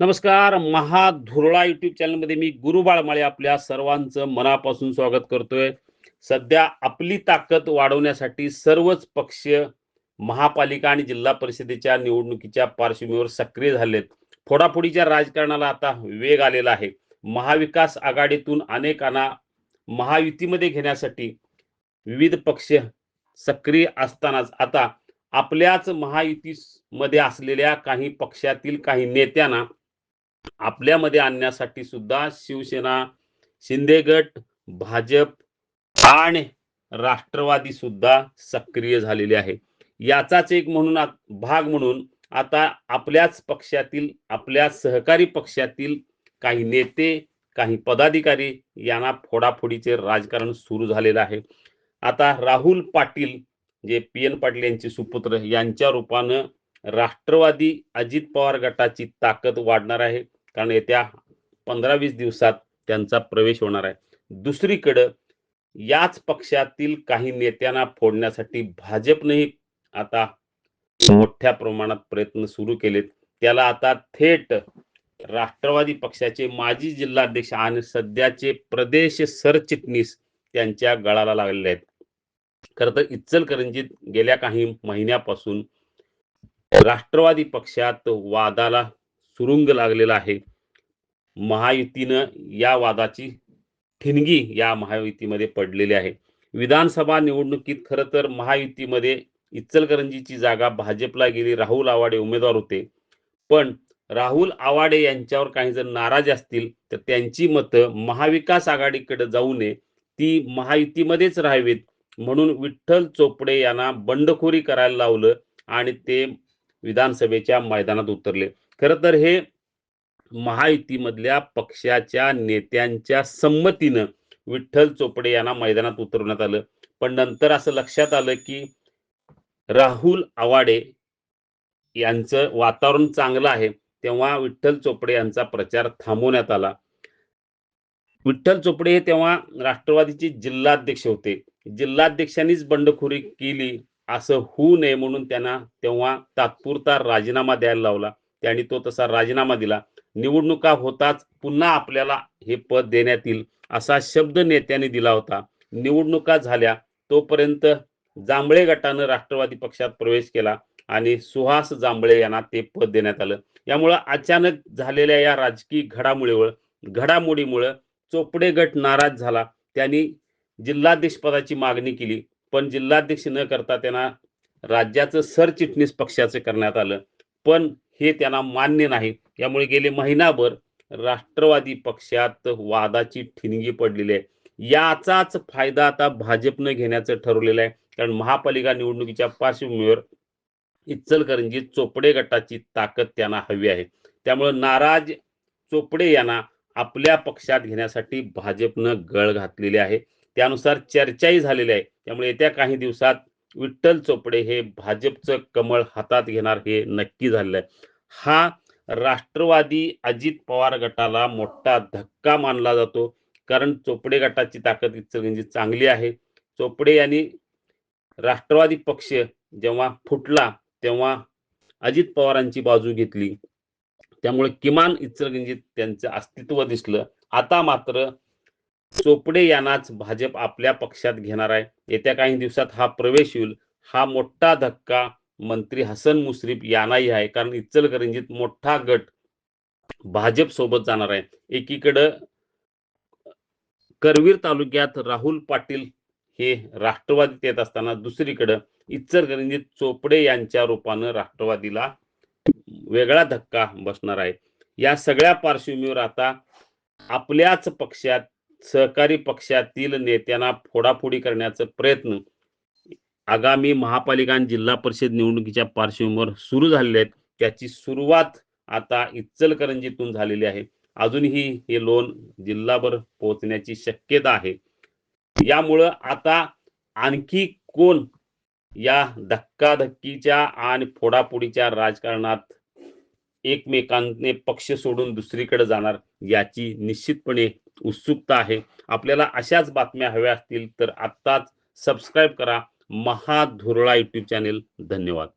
नमस्कार महाधुरळा युट्यूब चॅनलमध्ये मी गुरु बाळमाळे आपल्या सर्वांचं मनापासून स्वागत करतोय. सध्या आपली ताकद वाढवण्यासाठी सर्वच पक्ष महापालिका आणि जिल्हा परिषदेच्या निवडणुकीच्या पार्श्वभूमीवर सक्रिय झालेत. फोडाफोडीच्या राजकारणाला आता वेग आलेला आहे. महाविकास आघाडीतून अनेकांना महायुतीमध्ये घेण्यासाठी विविध पक्ष सक्रिय असतानाच आता आपल्याच महायुतीमध्ये असलेल्या काही पक्षातील काही नेत्यांना आपल्यामध्ये आणण्यासाठी सुद्धा शिवसेना शिंदे गट भाजप आणि राष्ट्रवादी सुद्धा सक्रिय झालेले आहे. याचाच एक म्हणून भाग म्हणून आता आपल्याच पक्षातील आपल्या सहकारी पक्षातील काही नेते काही पदाधिकारी यांना फोडाफोडीचे राजकारण सुरू झालेलं आहे. आता Rahul Patil J P N Patil यांचे सुपुत्र यांच्या रूपानं राष्ट्रवादी अजित पवार गटाची ताकद वाढणार आहे. कारण येत्या पंधरा वीस दिवसात त्यांचा प्रवेश होणार आहे. दुसरीकडं याच पक्षातील काही नेत्यांना फोडण्यासाठी भाजपनेही आता मोठ्या प्रमाणात प्रयत्न सुरू केलेत. त्याला आता थेट राष्ट्रवादी पक्षाचे माजी जिल्हाध्यक्ष आणि सध्याचे प्रदेश सरचिटणीस त्यांच्या गळाला लागलेले आहेत. खर तर इचलकरंजीत गेल्या काही महिन्यापासून राष्ट्रवादी पक्षात वादाला सुरुंग लागलेला आहे. महायुतीनं या वादाची ठिणगी या महायुतीमध्ये पडलेली आहे. विधानसभा निवडणुकीत खरं तर महायुतीमध्ये इच्चलकरंजीची जागा भाजपला गेली राहुल आवाडे उमेदवार होते. पण राहुल आवाडे यांच्यावर काही जर नाराज असतील तर त्यांची मतं महाविकास आघाडीकडे जाऊ नये ती महायुतीमध्येच राहावीत. म्हणून विठ्ठल चोपडे यांना बंडखोरी करायला लावलं आणि ते विधानसभेच्या मैदानात उतरले. खरं तर हे महायुतीमधल्या पक्षाच्या नेत्यांच्या संमतीनं विठ्ठल चोपडे यांना मैदानात उतरवण्यात आलं. पण नंतर असं लक्षात आलं की राहुल आवाडे यांचं वातावरण चांगलं आहे तेव्हा विठ्ठल चोपडे यांचा प्रचार थांबवण्यात आला. विठ्ठल चोपडे हे तेव्हा राष्ट्रवादीचे जिल्हाध्यक्ष होते. जिल्हाध्यक्षांनीच बंडखोरी केली असं होऊ नये म्हणून त्यांना तेव्हा तात्पुरता राजीनामा द्यायला लावला. त्यांनी तो तसा राजीनामा दिला. निवडणुका होताच पुन्हा आपल्याला हे पद देण्यात येईल असा शब्द नेत्यांनी दिला होता. निवडणुका झाल्या तोपर्यंत जांभळे गटानं राष्ट्रवादी पक्षात प्रवेश केला आणि सुहास जांभळे यांना ते पद देण्यात आलं. यामुळं अचानक झालेल्या या राजकीय घडामोडीवर घडामोडीमुळं चोपडे गट नाराज झाला. त्यांनी जिल्हाध्यक्ष पदाची मागणी केली पण जिल्हाध्यक्ष न करता त्यांना राज्याचं सरचिटणीस पक्षाचं करण्यात आलं. पण हे त्यांना मान्य नाही. यामुळे गेले महिनाभर राष्ट्रवादी पक्षात वादाची ठिणगी पडलेली आहे. याचाच फायदा आता भाजपनं घेण्याचं ठरवलेलं आहे. कारण महापालिका निवडणुकीच्या पार्श्वभूमीवर इचलकरंजी चोपडे गटाची ताकद त्यांना हवी आहे. त्यामुळे नाराज चोपडे यांना आपल्या पक्षात घेण्यासाठी भाजपनं गळ घातलेली आहे. त्यानुसार चर्चाही झालेली आहे. त्यामुळे येत्या काही दिवसात विठ्ठल चोपडे हे भाजपचं कमळ हातात घेणार हे नक्की झालेलं हा राष्ट्रवादी अजित पवार गटाला मोठा धक्का मानला जातो. कारण चोपडे गटाची ताकद इचलगंजी चांगली आहे. चोपडे यांनी राष्ट्रवादी पक्ष जेव्हा फुटला तेव्हा अजित पवारांची बाजू घेतली. त्यामुळे किमान इचलगंजीत त्यांचं अस्तित्व दिसलं. आता मात्र चोपडे यांनाच भाजप आपल्या पक्षात घेणार आहे. येत्या काही दिवसात हा प्रवेश येईल. हा मोठा धक्का मंत्री हसन मुश्रीफ यांनाही आहे. कारण इचलकरंजीत मोठा गट भाजप सोबत जाणार आहे. एकीकडं करवीर तालुक्यात राहुल पाटील हे राष्ट्रवादीत येत असताना दुसरीकडं इचलकरंजीत चोपडे यांच्या रूपानं राष्ट्रवादीला वेगळा धक्का बसणार आहे. या सगळ्या पार्श्वभूमीवर आता आपल्याच पक्षात सहकारी पक्षातील नेत्यांना फोडाफोडी करण्याचा प्रयत्न आगामी महापालिका आणि जिल्हा परिषद निवडणुकीच्या पार्श्वभूमीवर सुरू झालेले आहेत. त्याची सुरुवात आता इचलकरंजीतून झालेली आहे. अजूनही हे लोन जिल्हाभर पोहोचण्याची शक्यता आहे. यामुळं आता आणखी कोण या धक्काधक्कीच्या आणि फोडाफोडीच्या राजकारणात एकमेकांने पक्ष सोडून दुसरीकडे जाणार याची निश्चितपणे उत्सुकता आहे. आपल्याला अशाच बातम्या हव्या असतील तर आत्ताच सबस्क्राईब करा. महाधुरळा युट्यूब चॅनेल धन्यवाद.